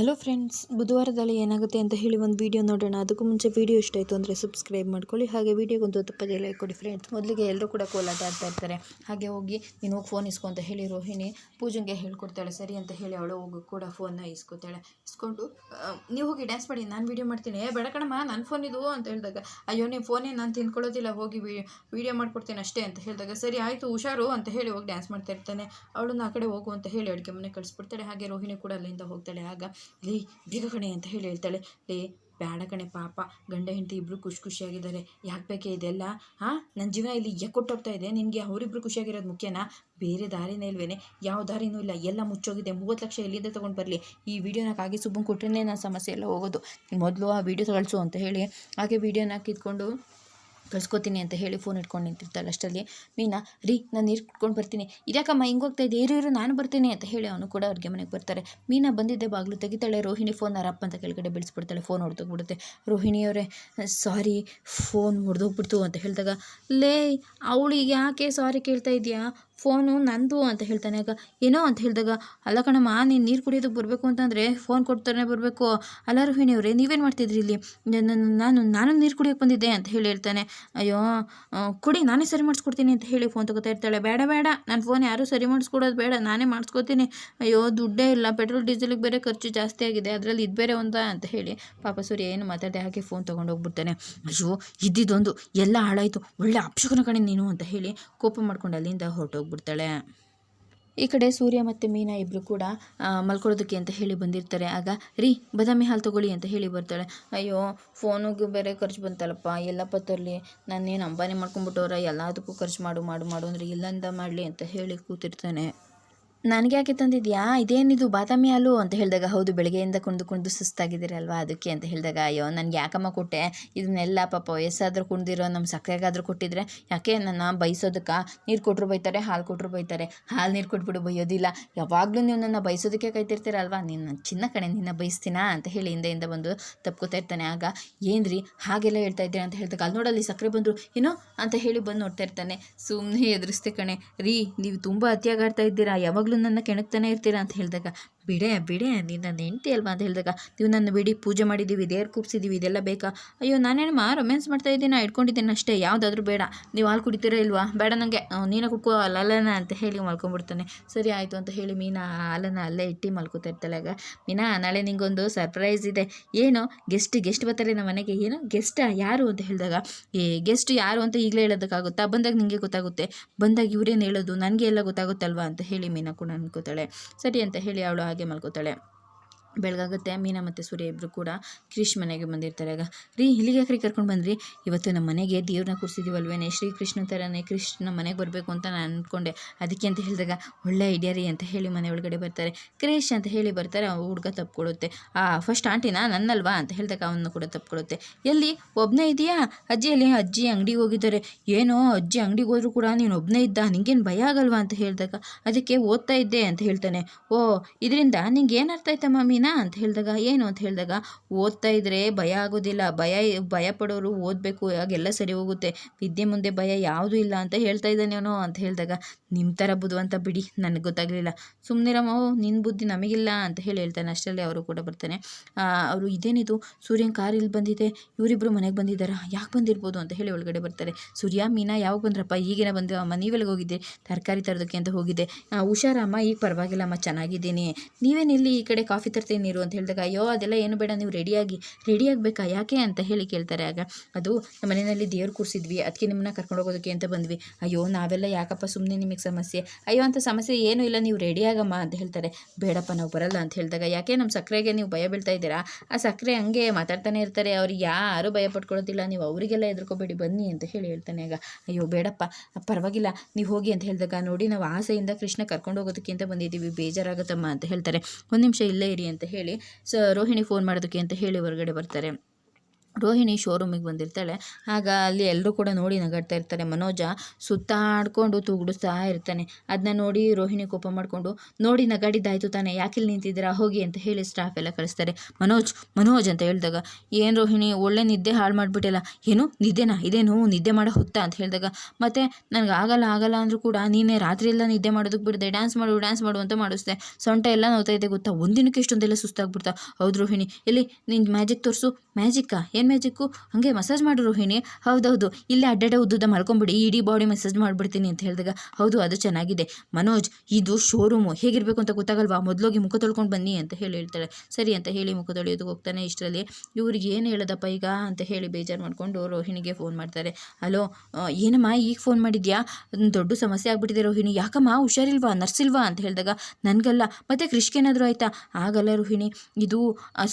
Hello friends ಬುಧವಾರದಲ್ಲಿ ಏನಾಗುತ್ತೆ ಅಂತ ಹೇಳಿ ಒಂದು ವೀಡಿಯೋ ನೋಡೋಣ. ಅದಕ್ಕೂ ಮುಂಚೆ ವೀಡಿಯೋ ಇಷ್ಟ ಆಯಿತು ಅಂದರೆ ಸಬ್ಸ್ಕ್ರೈಬ್ ಮಾಡ್ಕೊಳ್ಳಿ. ಹಾಗೆ ವೀಡಿಯೋಗೊಂದು ತಪ್ಪದೇ ಲೈಕ್ ಕೊಡಿ ಫ್ರೆಂಡ್ಸ್ ಮೊದಲಿಗೆ ಎಲ್ಲರೂ ಕೂಡ ಕೋಲಾಟ ಆಡ್ತಾ ಇರ್ತಾರೆ. ಹಾಗೆ ಹೋಗಿ, ನೀನು ಹೋಗಿ ಫೋನ್ ಇಸ್ಕೊ ಅಂತ ಹೇಳಿ ರೋಹಿಣಿ ಪೂಜೆಗೆ ಹೇಳ್ಕೊಡ್ತಾಳೆ. ಸರಿ ಅಂತ ಹೇಳಿ ಅವಳು ಹೋಗಿ ಕೂಡ ಫೋನ್ನ ಇಸ್ಕೊತಾಳೆ. ಇಸ್ಕೊಂಡು ನೀವು ಹೋಗಿ ಡ್ಯಾನ್ಸ್ ಮಾಡಿ, ನಾನು ವೀಡಿಯೋ ಮಾಡ್ತೀನಿ. ಏ, ಬೇಡ ಕಣಮ್ಮ ನನ್ನ ಫೋನ್ ಇದು, ಅಂತ ಹೇಳಿದಾಗ, ಅಯ್ಯೋ, ನೀವು ಫೋನೇ ನಾನು ತಿನ್ಕೊಳ್ಳೋದಿಲ್ಲ, ಹೋಗಿ ವೀಡಿಯೋ ಮಾಡ್ಕೊಡ್ತೀನಿ ಅಷ್ಟೇ, ಅಂತ ಹೇಳಿದಾಗ, ಸರಿ, ಆಯಿತು, ಹುಷಾರು, ಅಂತ ಹೇಳಿ ಹೋಗಿ ಡ್ಯಾನ್ಸ್ ಮಾಡ್ತಾ ಇರ್ತಾನೆ. ಅವಳನ್ನ ಆ ಕಡೆ ಹೋಗು ಅಂತ ಹೇಳಿ ಅಡುಗೆ ಮನೆ ಕಳಿಸ್ಬಿಡ್ತಾಳೆ. ಹಾಗೆ ರೋಹಿಣಿ ಕೂಡ ಅಲ್ಲಿಂದ ಹೋಗ್ತಾಳೆ. ಆಗ ಲೇ ಬೇಗ ಕಣೆ ಅಂತ ಹೇಳಿ ಹೇಳ್ತಾಳೆ. ಲೇ ಬೇಡ ಕಣೆ ಪಾಪ. ಗಂಡ ಹೆಂಡತಿ ಇಬ್ಬರು ಖುಷಿ ಖುಷಿಯಾಗಿದ್ದಾರೆ. ಯಾಕೆ ಬೇಕೇ ಇದೆಲ್ಲ? ಹಾಂ ನನ್ನ ಜೀವನ ಇಲ್ಲಿ ಎಕ್ಕೊಟ್ಟೋಗ್ತಾ ಇದೆ? ನಿನಗೆ ಅವರಿಬ್ರು ಖುಷಿಯಾಗಿರೋದು ಮುಖ್ಯನಾ? ಬೇರೆ ದಾರಿನೇ ಇಲ್ವೇನೆ? ಯಾವ ದಾರಿನೂ ಇಲ್ಲ. ಎಲ್ಲ ಮುಚ್ಚೋಗಿದೆ. ಮೂವತ್ತು ಲಕ್ಷ ಎಲ್ಲಿಂದ ತೊಗೊಂಡು ಬರಲಿ? ಈ ವಿಡಿಯೋನ ಕಾಗಿ ಸುಬ್ಬಂಗೆ ಕೊಟ್ಟರೆ ನನ್ನ ಸಮಸ್ಯೆ ಎಲ್ಲ ಹೋಗೋದು. ಮೊದಲು ಆ ವಿಡಿಯೋ ಕಳಿಸು ಅಂತ ಹೇಳಿ, ಹಾಗೆ ವಿಡಿಯೋನ ಕಿತ್ಕೊಂಡು ಕಳ್ಸ್ಕೊತೀನಿ ಅಂತ ಹೇಳಿ ಫೋನ್ ಇಟ್ಕೊಂಡು ನಿಂತಿರ್ತಾಳೆ ಅಷ್ಟರಲ್ಲಿ. ಮೀನಾ, ರೀ, ನಾನು ನೀರು ಕುಟ್ಕೊಂಡು ಬರ್ತೀನಿ. ಇದ್ಯಾಕಮ್ಮ ಹಿಂಗೆ ಹೋಗ್ತಾ ಇದೆ? ಇರು ಇರು, ನಾನು ಬರ್ತೀನಿ ಅಂತ ಹೇಳಿ ಅವನು ಕೂಡ ಅವ್ರಿಗೆ ಮನೆಗೆ ಬರ್ತಾರೆ. ಮೀನಾ ಬಂದಿದ್ದೆ ಬಾಗಿಲು ತೆಗಿತಾಳೆ. ರೋಹಿಣಿ ಫೋನ್ ಅರಪ್ಪ ಅಂತ ಕೆಳಗಡೆ ಬಿಡಿಸ್ಬಿಡ್ತಾಳೆ. ಫೋನ್ ಹೊಡೆದೋಗ್ಬಿಡುತ್ತೆ ರೋಹಿಣಿಯವರೇ ಸಾರಿ ಫೋನ್ ಹೊಡೆದೋಗ್ಬಿಡ್ತು ಅಂತ ಹೇಳಿದಾಗ, ಲೇ, ಅವಳಿಗೆ ಯಾಕೆ ಸಾರಿ ಕೇಳ್ತಾ ಇದೆಯಾ? ಫೋನು ನಂದು ಅಂತ ಹೇಳ್ತಾನೆ. ಆಗ ಏನೋ ಅಂತ ಹೇಳಿದಾಗ, ಅಲ್ಲ ಕಣಮ್ಮ, ನೀನು ನೀರು ಕುಡಿಯೋದಕ್ಕೆ ಬರಬೇಕು ಅಂತಂದರೆ ಫೋನ್ ಕೊಡ್ತಾರೆ ಬರಬೇಕು. ಅಲ್ಲ ರೋಹಿಣಿ ಅವರೇ, ನೀವೇನು ಮಾಡ್ತಿದ್ರಿ ಇಲ್ಲಿ? ನಾನು ನಾನು ನೀರು ಕುಡಿಯೋಕೆ ಬಂದಿದ್ದೆ ಅಂತ ಹೇಳಿ ಹೇಳ್ತಾನೆ. ಅಯ್ಯೋ ಕುಡಿ, ನಾನೇ ಸರಿ ಮಾಡಿಸ್ಕೊಡ್ತೀನಿ ಅಂತ ಹೇಳಿ ಫೋನ್ ತಗೋತಾ ಇರ್ತಾಳೆ. ಬೇಡ ಬೇಡ ನನ್ನ ಫೋನ್ ಯಾರೂ ಸರಿ ಮಾಡಿಸ್ಕೊಡೋದು ಬೇಡ, ನಾನೇ ಮಾಡಿಸ್ಕೊತೀನಿ. ಅಯ್ಯೋ, ದುಡ್ಡೇ ಇಲ್ಲ, ಪೆಟ್ರೋಲ್, ಡೀಸೆಲಿಗೆ ಬೇರೆ ಖರ್ಚು ಜಾಸ್ತಿ ಆಗಿದೆ, ಅದರಲ್ಲಿ ಇದು ಬೇರೆ ಒಂದ ಅಂತ ಹೇಳಿ ಪಾಪ ಸೂರ್ಯ ಏನು ಮಾತಾಡದೆ ಹಾಗೆ ಫೋನ್ ತೊಗೊಂಡು ಹೋಗ್ಬಿಡ್ತಾನೆ. ಅಯ್ಯೋ, ಇದ್ದಿದ್ದೊಂದು, ಎಲ್ಲ ಹಾಳಾಯಿತು, ಒಳ್ಳೆ ಅಪ್ಶಕನ ಕಣೆ ನೀನು ಅಂತ ಹೇಳಿ ಕೋಪ ಮಾಡ್ಕೊಂಡು ಅಲ್ಲಿಂದ ಹೊರಟೋಗ್ಬಿಡ್ತಾಳೆ ಈ ಕಡೆ ಸೂರ್ಯ ಮತ್ತು ಮೀನಾ ಇಬ್ಬರು ಕೂಡ ಮಲ್ಕೊಳ್ಳೋದಕ್ಕೆ ಅಂತ ಹೇಳಿ ಬಂದಿರ್ತಾರೆ. ಆಗ, ರೀ, ಬದಾಮಿ ಹಾಲು ತೊಗೊಳ್ಳಿ ಅಂತ ಹೇಳಿ ಬರ್ತಾಳೆ. ಅಯ್ಯೋ, ಫೋನಿಗೆ ಬೇರೆ ಖರ್ಚು ಬಂತಲ್ಲಪ್ಪ ಎಲ್ಲಪ್ಪ ತರಲಿ ನಾನೇನು ಅಂಬಾನಿ ಮಾಡ್ಕೊಂಬಿಟ್ಟವ್ರ ಎಲ್ಲದಕ್ಕೂ ಖರ್ಚು ಮಾಡು ಮಾಡು ಮಾಡು ಅಂದರೆ ಇಲ್ಲಂದ ಮಾಡಲಿ ಅಂತ ಹೇಳಿ ಕೂತಿರ್ತಾನೆ. ನನಗೆ ಯಾಕೆ ತಂದಿದ್ಯಾ? ಇದೇನಿದು ಬಾದಾಮಿ ಹಾಲು ಅಂತ ಹೇಳಿದಾಗ, ಹೌದು, ಬೆಳಗ್ಗೆಯಿಂದ ಕುಣಿದು ಕುಣಿದು ಸುಸ್ತಾಗಿದ್ದೀರಲ್ವಾ ಅದಕ್ಕೆ ಅಂತ ಹೇಳಿದಾಗ, ಅಯ್ಯೋ, ನನಗೆ ಯಾಕಮ್ಮ ಕೊಟ್ಟೆ? ಇದನ್ನೆಲ್ಲ ಪಾಪ ವಯಸ್ಸಾದರೂ ಕುಣಿದಿರೋ ನಮ್ಮ ಸಕ್ಕರೆಗಾದರೂ ಕೊಟ್ಟಿದ್ರೆ ಯಾಕೆ ನನ್ನ ಬಯಸೋದಕ್ಕೆ ನೀರು ಕೊಟ್ಟರು ಬೈತಾರೆ, ಹಾಲು ಕೊಟ್ಟರು ಬೈತಾರೆ. ಹಾಲು ನೀರು ಕೊಟ್ಬಿಡು, ಬೈಯೋದಿಲ್ಲ. ಯಾವಾಗಲೂ ನೀವು ನನ್ನ ಬೈಸೋದಕ್ಕೆ ಕಾಯ್ತಿರ್ತೀರಲ್ವಾ ನಿನ್ನ ಚಿನ್ನ ಕಣೆ, ನಿನ್ನ ಬಯಸ್ತೀನಾ ಅಂತ ಹೇಳಿ ಹಿಂದೆಯಿಂದ ಬಂದು ತಪ್ಕೋತಾ ಇರ್ತಾನೆ. ಆಗ, ಏನ್ರಿ ಹಾಗೆಲ್ಲ ಹೇಳ್ತಾ ಇದ್ದೀರಾ ಅಂತ ಹೇಳಿದಾಗ, ಅಲ್ಲಿ ನೋಡಲ್ಲಿ ಸಕ್ಕರೆ ಬಂದರು, ಏನೋ ಅಂತ ಹೇಳಿ ಬಂದು ನೋಡ್ತಾ ಇರ್ತಾನೆ. ಸುಮ್ಮನೆ ಎದುರಿಸ್ತೆ ಕಣೆ. ರೀ, ನೀವು ತುಂಬ ಅತಿಯಾಗಾಡ್ತಾ ಇದ್ದೀರಾ, ಯಾವಾಗಲೂ ನನ್ನ ಕೆಣಕ್ತಾನೆ ಇರ್ತೀರಾ ಅಂತ ಹೇಳಿದಾಗ ಬಿಡೆ ಬಿಡೆ ನೀನು ನನ್ನ ಹೆಂಡತಿ ಅಲ್ವಾ ಅಂತ ಹೇಳಿದಾಗ, ನೀವು ನನ್ನ ಬಿಡಿ, ಪೂಜೆ ಮಾಡಿದ್ದೀವಿ, ದೇವ್ರು ಕೂರಿಸಿದ್ದೀವಿ ಇದೆಲ್ಲ ಬೇಕಾ? ಅಯ್ಯೋ, ನಾನೇನಮ್ಮ ರೊಮ್ಯಾನ್ಸ್ ಮಾಡ್ತಾ ಇದ್ದೀನಿ ಇಟ್ಕೊಂಡಿದ್ದೇನೆ ಅಷ್ಟೇ, ಯಾವುದಾದ್ರೂ ಬೇಡ. ನೀವು ಹಾಲು ಕುಡಿತೀರಾ ಇಲ್ವಾ? ಬೇಡ ನನಗೆ ನೀನು ಕುಕ್ಕೋ ಅಲ್ಲನ? ಅಂತ ಹೇಳಿ ಮಲ್ಕೊಂಡ್ಬಿಡ್ತಾನೆ. ಸರಿ ಆಯಿತು, ಅಂತ ಹೇಳಿ ಮೀನಾ ಹಾಲನ್ನು ಅಲ್ಲೇ ಇಟ್ಟು ಮಲ್ಕೋತಾ ಇರ್ತಾಳೆ. ಆಗ ಮೀನಾ, ನಾಳೆ ನಿಂಗೊಂದು ಸರ್ಪ್ರೈಸ್ ಇದೆ. ಏನು? ಗೆಸ್ಟ್ ಗೆಸ್ಟ್ ಬರ್ತಾರೆ ನಮ್ಮ ಮನೆಗೆ? ಏನು? ಗೆಸ್ಟಾ ಯಾರು? ಅಂತ ಹೇಳಿದಾಗ, ಏ ಗೆಸ್ಟ್ ಯಾರು? ಅಂತ ಈಗಲೇ ಹೇಳೋದಕ್ಕಾಗುತ್ತಾ? ಬಂದಾಗ ನಿಮಗೆ ಗೊತ್ತಾಗುತ್ತೆ. ಬಂದಾಗ ಇವರೇನು ಹೇಳೋದು? ನನಗೆ ಎಲ್ಲ ಗೊತ್ತಾಗುತ್ತಲ್ವಾ? ಅಂತ ಹೇಳಿ ಮೀನಾ ಕೂಡ ಅನ್ಕೋತಾಳೆ. ಸರಿ ಅಂತ ಹೇಳಿ ಅವಳು ಹಾಗೆ ಮಲ್ಕೋತಾಳೆ ಬೆಳಗಾಗುತ್ತೆ, ಮೀನಾ ಮತ್ತು ಸೂರ್ಯ ಇಬ್ಬರು ಕೂಡ ಕ್ರಿಶ್ ಮನೆಗೆ ಬಂದಿರ್ತಾರೆ. ಆಗ, ರೀ, ಇಲ್ಲಿಗೆ ಯಾಕ್ರಿ ಕರ್ಕೊಂಡು ಬಂದ್ರಿ? ಇವತ್ತು ನಮ್ಮ ಮನೆಗೆ ದೇವ್ರನ್ನ ಕೂರಿಸಿದ್ದೀವಲ್ವೇನೆ ಶ್ರೀಕೃಷ್ಣ ಥರನೇ ಕೃಷ್ಣ ಮನೆಗೆ ಬರಬೇಕು ಅಂತ ನಾನು ಅಂದ್ಕೊಂಡೆ ಅದಕ್ಕೆ ಅಂತ ಹೇಳಿದಾಗ, ಒಳ್ಳೆ ಐಡಿಯಾ ರೀ ಅಂತ ಹೇಳಿ ಮನೆ ಒಳಗಡೆ ಬರ್ತಾರೆ. ಕ್ರೇಶ್ ಅಂತ ಹೇಳಿ ಬರ್ತಾರೆ ಹುಡುಗ ತಪ್ಕೊಳುತ್ತೆ. ಆ ಫಸ್ಟ್ ಆಂಟಿನ ನನ್ನಲ್ವಾ ಅಂತ ಹೇಳಿದಾಗ ಅವನು ಕೂಡ ತಪ್ಕೊಳುತ್ತೆ. ಎಲ್ಲಿ? ಒಬ್ಬನೇ ಇದೆಯಾ ಅಜ್ಜಿ ಅಲ್ಲಿ ಅಜ್ಜಿ ಅಂಗಡಿಗೆ ಹೋಗಿದ್ದಾರೆ. ಏನೋ, ಅಜ್ಜಿ ಅಂಗಡಿಗೆ ಹೋದರೂ ಕೂಡ ನೀನು ಒಬ್ಬನೇ ಇದ್ದ, ನಿಂಗೇನು ಭಯ ಆಗಲ್ವಾ ಅಂತ ಹೇಳಿದಾಗ, ಅದಕ್ಕೆ ಓದ್ತಾ ಇದ್ದೆ ಅಂತ ಹೇಳ್ತಾನೆ. ಓ, ಇದರಿಂದ ನಿಂಗೆ ಏನು ಅರ್ಥ ಆಯ್ತಮ್ಮ ಮೀನಾ? ಅಂತ ಹೇಳಿದಾಗ, ಏನು ಅಂತ ಹೇಳಿದಾಗ, ಓದ್ತಾ ಇದ್ರೆ ಭಯ ಆಗೋದಿಲ್ಲ. ಭಯ ಭಯ ಪಡೋರು ಓದಬೇಕು ಆಗೆಲ್ಲ ಸರಿ ಹೋಗುತ್ತೆ. ವಿದ್ಯೆ ಮುಂದೆ ಭಯ ಯಾವುದೂ ಇಲ್ಲ ಅಂತ ಹೇಳ್ತಾ ಇದ್ದಾನೇನೋ ಅಂತ ಹೇಳಿದಾಗ ನಿಮ್ಮ ಥರ ಬುದ್ಧಿವಂತ ಬಿಡಿ, ನನಗೆ ಗೊತ್ತಾಗಲಿಲ್ಲ. ಸುಮ್ಮನಿರಮ್ಮ ನಿನ್ನ ಬುದ್ಧಿ ನಮಗಿಲ್ಲ ಅಂತ ಹೇಳಿ ಹೇಳ್ತಾನೆ. ಅಷ್ಟರಲ್ಲಿ ಅವರು ಕೂಡ ಬರ್ತಾನೆ. ಅವರು ಇದೇನಿದು? ಸೂರ್ಯನ ಕಾರ್ ಇಲ್ಲಿ ಬಂದಿದೆ ಇವರಿಬ್ಬರು ಮನೆಗೆ ಬಂದಿದ್ದಾರಾ? ಯಾಕೆ ಬಂದಿರ್ಬೋದು ಅಂತ ಹೇಳಿ ಒಳಗಡೆ ಬರ್ತಾರೆ. ಸೂರ್ಯ, ಮೀನಾ ಯಾವಾಗ ಬಂದ್ರಪ್ಪ? ಈಗಿನ ಬಂದು ಅಮ್ಮ ನೀವೆಲ್ಲಿಗೆ ಹೋಗಿದ್ದೆ, ತರಕಾರಿ ತರೋದಕ್ಕೆ ಅಂತ ಹೋಗಿದ್ದೆ. ಹುಷಾರಮ್ಮ ಈಗ ಪರವಾಗಿಲ್ಲ, ಅಮ್ಮ ಚೆನ್ನಾಗಿದ್ದೀನಿ. ನೀವೇನಿಲ್ಲಿ ಈ ಕಡೆ ಕಾಫಿ ತರ್ತೀನಿ ನೀರು ಅಂತ ಹೇಳಿದಾಗ, ಅಯ್ಯೋ, ಅದೆಲ್ಲ ಏನು ಬೇಡ, ನೀವು ರೆಡಿಯಾಗಿ ರೆಡಿ ಆಗಬೇಕಾ ಯಾಕೆ ಅಂತ ಹೇಳಿ ಕೇಳ್ತಾರೆ. ಆಗ ಅದು ನಮ್ಮ ಮನೆಯಲ್ಲಿ ದೇವ್ರು ಕೂರಿಸಿದ್ವಿ, ಅದಕ್ಕೆ ನಿಮ್ಮನ್ನ ಕರ್ಕೊಂಡು ಹೋಗೋದಕ್ಕೆ ಅಂತ ಬಂದ್ವಿ. ಅಯ್ಯೋ, ನಾವೆಲ್ಲ ಯಾಕಪ್ಪ ಸುಮ್ಮನೆ ನಿಮಗೆ ಸಮಸ್ಯೆ? ಅಯ್ಯೋ, ಅಂತ ಸಮಸ್ಯೆ ಏನೂ ಇಲ್ಲ, ನೀವು ರೆಡಿಯಾಗಮ್ಮ ಅಂತ ಹೇಳ್ತಾರೆ. ಬೇಡಪ್ಪ, ನಾವು ಬರಲ್ಲ ಅಂತ ಹೇಳಿದಾಗ, ಯಾಕೆ ನಮ್ಮ ಸಕ್ಕರೆಗೆ ನೀವು ಭಯ ಬೀಳ್ತಾ ಇದ್ದೀರಾ? ಆ ಸಕ್ಕರೆ ಹಂಗೆ ಮಾತಾಡ್ತಾನೆ ಇರ್ತಾರೆ. ಅವ್ರಿಗೆ ಯಾರು ಭಯ ಪಡ್ಕೊಳ್ಳೋದಿಲ್ಲ ನೀವು ಅವರಿಗೆಲ್ಲ ಎದುರ್ಕೋಬೇಡಿ ಬನ್ನಿ ಅಂತ ಹೇಳಿ ಹೇಳ್ತಾನೆ. ಆಗ ಅಯ್ಯೋ, ಬೇಡಪ್ಪ, ಪರವಾಗಿಲ್ಲ, ನೀವು ಹೋಗಿ ಅಂತ ಹೇಳಿದಾಗ, ನೋಡಿ, ನಾವು ಆಸೆಯಿಂದ ಕೃಷ್ಣ ಕರ್ಕೊಂಡು ಹೋಗೋದಕ್ಕೆ ಅಂತ ಬಂದಿದ್ದೀವಿ. ಬೇಜಾರಾಗುತ್ತಮ್ಮ ಅಂತ ಹೇಳ್ತಾರೆ. ಒಂದು ನಿಮಿಷ ಇಲ್ಲೇ ಇರಿ ಅಂತ ಹೇಳಿ ಸೊ ರೋಹಿಣಿ ಫೋನ್ ಮಾಡೋದಕ್ಕೆ ಅಂತ ಹೇಳಿ ಹೊರಗಡೆ ಬರ್ತಾರೆ. ರೋಹಿಣಿ ಶೋರೂಮಿಗೆ ಬಂದಿರ್ತಾಳೆ. ಆಗ ಅಲ್ಲಿ ಎಲ್ಲರೂ ಕೂಡ ನೋಡಿ ನಗಾಡ್ತಾ ಇರ್ತಾರೆ. ಮನೋಜ ಸುತ್ತಾಡ್ಕೊಂಡು ತೂಗುಡಿಸ್ತಾ ಇರ್ತಾನೆ. ಅದನ್ನ ನೋಡಿ ರೋಹಿಣಿ ಕೋಪ ಮಾಡಿಕೊಂಡು, ನೋಡಿ ನಗಾಡಿದ್ದಾಯ್ತು ತಾನೆ, ಯಾಕಿಲ್ಲಿ ನಿಂತಿದ್ದೀರಾ? ಹೋಗಿ ಅಂತ ಹೇಳಿ ಸ್ಟಾಫ್ ಎಲ್ಲ ಕಳಿಸ್ತಾರೆ. ಮನೋಜ್ ಮನೋಜ್ ಅಂತ ಹೇಳಿದಾಗ, ಏನು ರೋಹಿಣಿ, ಒಳ್ಳೆ ನಿದ್ದೆ ಹಾಳು ಮಾಡಿಬಿಟ್ಟಿಲ್ಲ. ಏನು? ನಿದ್ದೆನಾ? ಇದೇನು ನಿದ್ದೆ ಮಾಡೋ ಹುತ್ತಾ? ಅಂತ ಹೇಳಿದಾಗ, ಮತ್ತೆ ನನಗೆ ಆಗಲ್ಲ ಆಗಲ್ಲ ಅಂದರೂ ಕೂಡ ನೀನೇ ರಾತ್ರಿ ಎಲ್ಲ ನಿದ್ದೆ ಮಾಡೋದಕ್ಕೆ ಬಿಡದೆ. ಡ್ಯಾನ್ಸ್ ಮಾಡು ಡ್ಯಾನ್ಸ್ ಮಾಡು ಅಂತ ಮಾಡಿಸ್ದೆ. ಸೊಂಟ ಎಲ್ಲ ನೋತಾ ಇದೆ ಗೊತ್ತಾ? ಒಂದಿನಕ್ಕೆ ಇಷ್ಟೊಂದೆಲ್ಲ ಸುಸ್ತಾಗ್ಬಿಡ್ತಾ? ಹೌದು ರೋಹಿಣಿ, ಎಲ್ಲಿ ನಿನ್ನ ಮ್ಯಾಜಿಕ್ ತೋರಿಸು. ಮ್ಯಾಜಿಕ್ಕಾ? ಏನು ಮ್ಯಾಜಿಕ್ಕು ಹಾಗೆ ಮಸಾಜ್ ಮಾಡು ರೋಹಿಣಿ. ಹೌದೌದು. ಇಲ್ಲೇ ಅಡ್ಡಾಡ ಉದ್ದುದ ಮಲ್ಕೊಂಬಿಡಿ ಇಡೀ ಬಾಡಿ ಮಸಾಜ್ ಮಾಡಿಬಿಡ್ತೀನಿ ಅಂತ ಹೇಳಿದಾಗ, ಹೌದು, ಅದು ಚೆನ್ನಾಗಿದೆ. ಮನೋಜ್, ಇದು ಶೋರೂಮು ಹೇಗಿರಬೇಕು ಅಂತ ಗೊತ್ತಾಗಲ್ವಾ? ಮೊದಲೋಗಿ ಮುಖ ತೊಳ್ಕೊಂಡು ಬನ್ನಿ ಅಂತ ಹೇಳಿ ಹೇಳ್ತಾಳೆ. ಸರಿ ಅಂತ ಹೇಳಿ ಮುಖ ತೊಳೆಯೋದಕ್ಕೆ ಹೋಗ್ತಾನೆ ಇಷ್ಟರಲ್ಲಿ. ಇವ್ರಿಗೆ ಏನು ಹೇಳೋದಪ್ಪ ಈಗ? ಅಂತ ಹೇಳಿ ಬೇಜಾರು ಮಾಡಿಕೊಂಡು ರೋಹಿಣಿಗೆ ಫೋನ್ ಮಾಡ್ತಾರೆ. ಹಲೋ ಏನಮ್ಮ ಈಗ ಫೋನ್ ಮಾಡಿದ್ಯಾ? ದೊಡ್ಡ ಸಮಸ್ಯೆ ಆಗ್ಬಿಟ್ಟಿದೆ ರೋಹಿಣಿ. ಯಾಕಮ್ಮ? ಹುಷಾರಿಲ್ವಾ? ನರ್ಸಿಲ್ವಾ? ಅಂತ ಹೇಳಿದಾಗ, ನನಗಲ್ಲ. ಮತ್ತೆ ಕೃಷ್ಗೇನಾದರೂ ಆಯಿತಾ? ಆಗಲ್ಲ ರೋಹಿಣಿ. ಇದು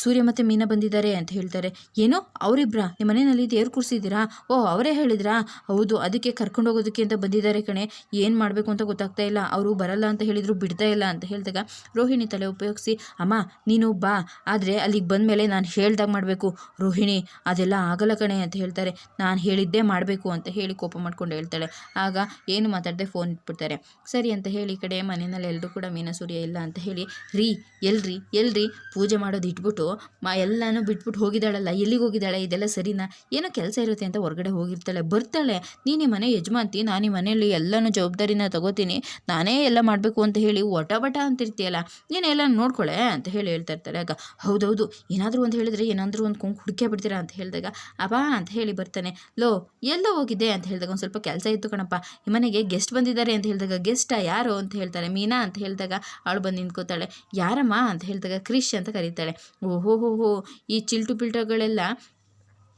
ಸೂರ್ಯ ಮತ್ತು ಮೀನಾ ಬಂದಿದ್ದಾರೆ. ಅಂತ ಹೇಳ್ತಾರೆ. ಏನು? ಅವರಿಬ್ರಾ, ನಿಮ್ಮ ಮನೆಯಲ್ಲಿ ದೇವ್ರು ಕೂರಿಸಿದ್ದೀರಾ? ಓ, ಅವರೇ ಹೇಳಿದ್ರಾ? ಹೌದು, ಅದಕ್ಕೆ ಕರ್ಕೊಂಡು ಹೋಗೋದಕ್ಕೆ ಅಂತ ಬಂದಿದ್ದಾರೆ ಕಣೆ. ಏನು ಮಾಡಬೇಕು ಅಂತ ಗೊತ್ತಾಗ್ತಾ ಇಲ್ಲ. ಅವರು ಬರಲ್ಲ ಅಂತ ಹೇಳಿದ್ರು, ಬಿಡ್ತಾ ಇಲ್ಲ ಅಂತ ಹೇಳಿದಾಗ ರೋಹಿಣಿ ತಲೆ ಉಪಯೋಗಿಸಿ, ಅಮ್ಮ, ನೀನು ಬಾ. ಆದರೆ ಅಲ್ಲಿಗೆ ಬಂದ ಮೇಲೆ ನಾನು ಹೇಳ್ದಾಗ ಮಾಡಬೇಕು. ರೋಹಿಣಿ, ಅದೆಲ್ಲ ಆಗಲ್ಲ ಕಣೆ ಅಂತ ಹೇಳ್ತಾರೆ. ನಾನು ಹೇಳಿದ್ದೇ ಮಾಡಬೇಕು ಅಂತ ಹೇಳಿ ಕೋಪ ಮಾಡ್ಕೊಂಡು ಹೇಳ್ತಾಳೆ. ಆಗ ಏನು ಮಾತಾಡದೆ ಫೋನ್ ಇಟ್ಬಿಡ್ತಾರೆ. ಸರಿ ಅಂತ ಹೇಳಿ ಕಡೆ ಮನೆಯಲ್ಲಿ ಎಲ್ಲರೂ ಕೂಡ ಮೀನ ಸೂರ್ಯ ಇಲ್ಲ ಅಂತ ಹೇಳಿ, ರೀ, ಎಲ್ರಿ ಎಲ್ರಿ, ಪೂಜೆ ಮಾಡೋದು ಇಟ್ಬಿಟ್ಟು ಮ, ಎಲ್ಲನೂ ಬಿಟ್ಬಿಟ್ಟು ಹೋಗಿದ್ದಾಳಲ್ಲ, ಎಲ್ಲಿಗೆ ಹೋಗಿದ್ದಾಳೆ? ಇದೆಲ್ಲ ಸರಿನಾ? ಏನೋ ಕೆಲಸ ಇರುತ್ತೆ ಅಂತ ಹೊರಗಡೆ ಹೋಗಿರ್ತಾಳೆ, ಬರ್ತಾಳೆ. ನೀನು ಮನೆ ಯಜಮಾನ್ತಿ, ನಾನು ನಿಮ್ಮ ಮನೆಯಲ್ಲಿ ಎಲ್ಲನೂ ಜವಾಬ್ದಾರಿನ ತಗೋತೀನಿ. ನಾನೇ ಎಲ್ಲ ಮಾಡಬೇಕು ಅಂತ ಹೇಳಿ ಒಟ ಬಟ ಅಂತಿರ್ತೀಯಲ್ಲ, ನೀನು ಎಲ್ಲ ನೋಡ್ಕೊಳೆ ಅಂತ ಹೇಳಿ ಹೇಳ್ತಾ ಇರ್ತಾರೆ ಆಗ, ಹೌದೌದು, ಏನಾದರೂ ಒಂದು ಹೇಳಿದ್ರೆ ಏನಾದರೂ ಒಂದು ಕೊಂಕು ಹುಡುಕೇ ಬಿಡ್ತೀರಾ ಅಂತ ಹೇಳಿದಾಗ, ಅಬಾ ಅಂತ ಹೇಳಿ ಬರ್ತಾನೆ. ಲೋ, ಎಲ್ಲ ಹೋಗಿದ್ದೆ ಅಂತ ಹೇಳಿದಾಗ ಒಂದು ಸ್ವಲ್ಪ ಕೆಲಸ ಇತ್ತು ಕಣಪ್ಪ, ಈ ಮನೆಗೆ ಗೆಸ್ಟ್ ಬಂದಿದ್ದಾರೆ ಅಂತ ಹೇಳಿದಾಗ, ಗೆಸ್ಟಾ ಯಾರು ಅಂತ ಹೇಳ್ತಾರೆ. ಮೀನಾ ಅಂತ ಹೇಳಿದಾಗ ಅವಳು ಬಂದು ನಿಂತ್ಕೋತಾಳೆ. ಯಾರಮ್ಮ ಅಂತ ಹೇಳಿದಾಗ ಕ್ರಿಶ್ ಅಂತ ಕರೀತಾಳೆ. ಓಹೋ ಹೋ ಈ ಚಿಲ್ಟು ಪಿಲ್ಟುಗಳೆಲ್ಲ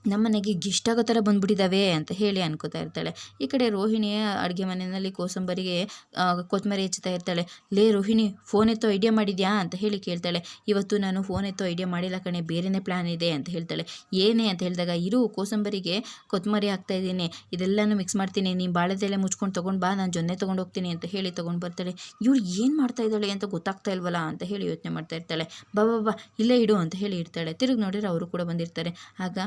ನಮ್ಮನೆಗೆ ಮನೆಗೆ ಇಷ್ಟಾಗೋ ಥರ ಬಂದ್ಬಿಟ್ಟಿದ್ದಾವೆ ಅಂತ ಹೇಳಿ ಅನ್ಕೋತಾ ಇರ್ತಾಳೆ. ಈ ಕಡೆ ರೋಹಿಣಿಯ ಅಡುಗೆ ಮನೆಯಲ್ಲಿ ಕೋಸಂಬರಿಗೆ ಕೊತ್ತಂಬರಿ ಹೆಚ್ಚುತ್ತಾ ಇರ್ತಾಳೆ. ಲೇ ರೋಹಿಣಿ ಫೋನ್ ಎತ್ತೋ ಐಡಿಯಾ ಮಾಡಿದ್ಯಾ ಅಂತ ಹೇಳಿ ಕೇಳ್ತಾಳೆ. ಇವತ್ತು ನಾನು ಫೋನ್ ಎತ್ತೋ ಐಡಿಯಾ ಮಾಡಿಲ್ಲ ಕಣೆ, ಬೇರೆನೇ ಪ್ಲ್ಯಾನ್ ಇದೆ ಅಂತ ಹೇಳ್ತಾಳೆ. ಏನೇ ಅಂತ ಹೇಳಿದಾಗ, ಇರು, ಕೋಸಂಬರಿಗೆ ಕೊತ್ತಂಬರಿ ಹಾಕ್ತಾ ಇದ್ದೀನಿ. ಇದೆಲ್ಲನೂ ಮಿಕ್ಸ್ ಮಾಡ್ತೀನಿ. ನೀನು ಬಾಳೆದೆಲೆ ಮುಚ್ಕೊಂಡು ತೊಗೊಂಡು ಬಾ, ನಾನು ಜೊನ್ನೆ ತೊಗೊಂಡು ಹೋಗ್ತೀನಿ ಅಂತ ಹೇಳಿ ತೊಗೊಂಡು ಬರ್ತಾಳೆ. ಇವ್ರು ಏನು ಮಾಡ್ತಾ ಇದ್ದಾಳೆ ಅಂತ ಗೊತ್ತಾಗ್ತಾ ಇಲ್ವಲ್ಲ ಅಂತ ಹೇಳಿ ಯೋಚನೆ ಮಾಡ್ತಾ ಇರ್ತಾಳೆ. ಬಾ ಬಾ ಬಾ, ಇಲ್ಲೇ ಇಡು ಅಂತ ಹೇಳಿ ಇರ್ತಾಳೆ. ತಿರುಗಿ ನೋಡಿದ್ರೆ ಅವರು ಕೂಡ ಬಂದಿರ್ತಾರೆ. ಆಗ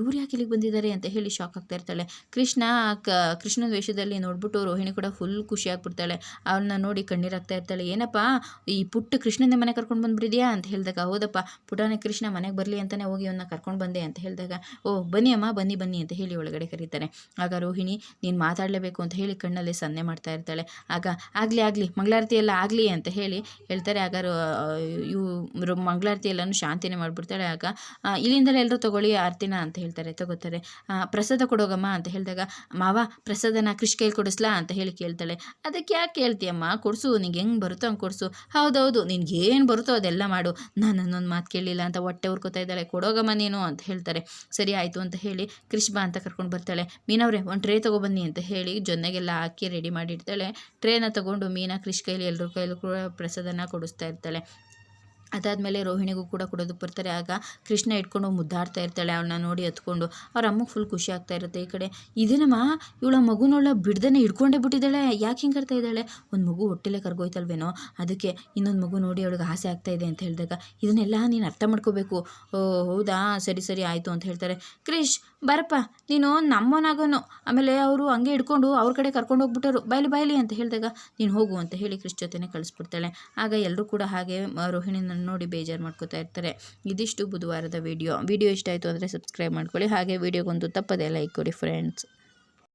ಇವ್ರು ಯಾಕೆ ಇಲ್ಲಿಗೆ ಬಂದಿದ್ದಾರೆ ಅಂತ ಹೇಳಿ ಶಾಕ್ ಆಗ್ತಾ ಇರ್ತಾಳೆ. ಕೃಷ್ಣ, ಕ, ಕೃಷ್ಣನ ವೇಷದಲ್ಲಿ ನೋಡ್ಬಿಟ್ಟು ರೋಹಿಣಿ ಕೂಡ ಫುಲ್ ಖುಷಿ ಆಗ್ಬಿಡ್ತಾಳೆ. ಅವ್ರನ್ನ ನೋಡಿ ಕಣ್ಣೀರಾಗ್ತಾ ಇರ್ತಾಳೆ. ಏನಪ್ಪ, ಈ ಪುಟ್ಟ ಕೃಷ್ಣನೇ ಮನೆ ಕರ್ಕೊಂಡು ಬಂದ್ಬಿಡಿದ್ಯಾ ಅಂತ ಹೇಳಿದಾಗ, ಹೌದಪ್ಪ, ಪುಟಾನೆ ಕೃಷ್ಣ ಮನೆಗೆ ಬರಲಿ ಅಂತಲೇ ಹೋಗಿ ಅವನ್ನ ಕರ್ಕೊಂಡು ಬಂದೆ ಅಂತ ಹೇಳಿದಾಗ, ಓ, ಬನ್ನಿ ಅಮ್ಮ, ಬನ್ನಿ ಬನ್ನಿ ಅಂತ ಹೇಳಿ ಒಳಗಡೆ ಕರೀತಾರೆ ಆಗ ರೋಹಿಣಿ, ನೀನು ಮಾತಾಡಲೇಬೇಕು ಅಂತ ಹೇಳಿ ಕಣ್ಣಲ್ಲಿ ಸನ್ನೆ ಮಾಡ್ತಾ ಇರ್ತಾಳೆ. ಆಗ, ಆಗಲಿ ಆಗಲಿ, ಮಂಗಳಾರತಿ ಎಲ್ಲ ಆಗಲಿ ಅಂತ ಹೇಳಿ ಹೇಳ್ತಾರೆ. ಆಗ ಇವು ಮಂಗಳಾರತಿ ಎಲ್ಲನೂ ಶಾಂತಿನೇ ಮಾಡಿಬಿಡ್ತಾಳೆ. ಆಗ ಇಲ್ಲಿಂದಲೇ ಎಲ್ಲರೂ ತಗೊಳ್ಳಿ ಆರ್ತಿನ ಅಂತ ಹೇಳ್ತಾರೆ, ತಗೋತಾರೆ ಪ್ರಸಾದ ಕೊಡೋಗಮ್ಮ ಅಂತ ಹೇಳಿದಾಗ, ಮಾವ, ಪ್ರಸಾದನ ಕೃಷಿ ಕೈಲಿ ಕೊಡಿಸ್ಲಾ ಅಂತ ಹೇಳಿ ಕೇಳ್ತಾಳೆ. ಅದಕ್ಕೆ ಯಾಕೆ ಕೇಳ್ತೀಯಮ್ಮ? ಕೊಡಿಸು, ನಿಂಗೆ ಹೆಂಗೆ ಬರುತ್ತೋ ಹಂಗೆ ಕೊಡಿಸು. ಹೌದೌದು, ನಿನ್ಗೆ ಏನು ಬರುತ್ತೋ ಅದೆಲ್ಲ ಮಾಡು. ನಾನು ನನ್ನೊಂದು ಮಾತು ಕೇಳಲಿಲ್ಲ ಅಂತ ಹೊಟ್ಟೆ ಹುರ್ಕೋತಾ ಇದ್ದಾಳೆ. ಕೊಡೋಗಮ್ಮ ನೀನು ಅಂತ ಹೇಳ್ತಾರೆ. ಸರಿ ಆಯಿತು ಅಂತ ಹೇಳಿ ಕೃಷಿ ಬಾ ಅಂತ ಕರ್ಕೊಂಡು ಬರ್ತಾಳೆ. ಮೀನವ್ರೆ, ಒಂದು ಟ್ರೇ ತೊಗೊಬನ್ನಿ ಅಂತ ಹೇಳಿ ಜೊನ್ನೆಗೆಲ್ಲ ಹಾಕಿ ರೆಡಿ ಮಾಡಿಡ್ತಾಳೆ. ಟ್ರೇನ ತಗೊಂಡು ಮೀನಾ ಕೃಷಿ ಕೈಲಿ ಎಲ್ಲರೂ ಕೈಲೂ ಕೂಡ ಪ್ರಸಾದನ ಕೊಡಿಸ್ತಾ ಇರ್ತಾಳೆ. ಅದಾದಮೇಲೆ ರೋಹಿಣಿಗೂ ಕೂಡ ಕೊಡೋದಕ್ಕೆ ಬರ್ತಾರೆ. ಆಗ ಕೃಷ್ಣ ಇಟ್ಕೊಂಡು ಮುದ್ದಾಡ್ತಾ ಇರ್ತಾಳೆ ಅವಳನ್ನ ನೋಡಿ ಹತ್ಕೊಂಡು ಅವ್ರ ಅಮ್ಮಗೆ ಫುಲ್ ಖುಷಿ ಆಗ್ತಾ ಇರುತ್ತೆ ಈ ಕಡೆ. ಇದೇನಮ್ಮ, ಇವಳ ಮಗುನೊಳ ಬಿಡ್ದೇ ಹಿಡ್ಕೊಂಡೇ ಬಿಟ್ಟಿದ್ದಾಳೆ. ಯಾಕೆ ಹಿಂಗೆ ಕರ್ತಾ ಇದ್ದಾಳೆ? ಒಂದು ಮಗು ಹೊಟ್ಟೆಲೆ ಕರ್ಗೋಯ್ತಲ್ವೇನೋ? ಅದಕ್ಕೆ ಇನ್ನೊಂದು ಮಗು ನೋಡಿ ಅವಳಿಗೆ ಆಸೆ ಆಗ್ತಾ ಇದೆ ಅಂತ ಹೇಳಿದಾಗ, ಇದನ್ನೆಲ್ಲ ನೀನು ಅರ್ಥ ಮಾಡ್ಕೋಬೇಕು. ಹೌದಾ? ಸರಿ ಸರಿ, ಆಯಿತು ಅಂತ ಹೇಳ್ತಾರೆ. ಕ್ರಿಶ್ ಬರಪ್ಪ, ನೀನು ನಮ್ಮನಾಗೋನು. ಆಮೇಲೆ ಅವರು ಹಂಗೆ ಹಿಡ್ಕೊಂಡು ಅವ್ರ ಕಡೆ ಕರ್ಕೊಂಡು ಹೋಗ್ಬಿಟ್ಟರು. ಬೈಲಿ ಬೈಲಿ ಅಂತ ಹೇಳಿದಾಗ ನೀನು ಹೋಗು ಅಂತ ಹೇಳಿ ಕ್ರಿಶ್ ಜೊತೆನೆ ಕಳಿಸ್ಬಿಡ್ತಾಳೆ. ಆಗ ಎಲ್ಲರೂ ಕೂಡ ಹಾಗೆ ರೋಹಿಣಿನ ನೋಡಿ ಬೇಜಾರು ಮಾಡ್ಕೋತಾ ಇರ್ತಾರೆ. ಇದಿಷ್ಟು ಬುಧವಾರದ ವಿಡಿಯೋ. ವಿಡಿಯೋ ಇಷ್ಟ ಆಯಿತು ಅಂದರೆ ಸಬ್ಸ್ಕ್ರೈಬ್ ಮಾಡ್ಕೊಳ್ಳಿ. ಹಾಗೆ ವಿಡಿಯೋಗೊಂದು ತಪ್ಪದೆ ಲೈಕ್ ಕೊಡಿ ಫ್ರೆಂಡ್ಸ್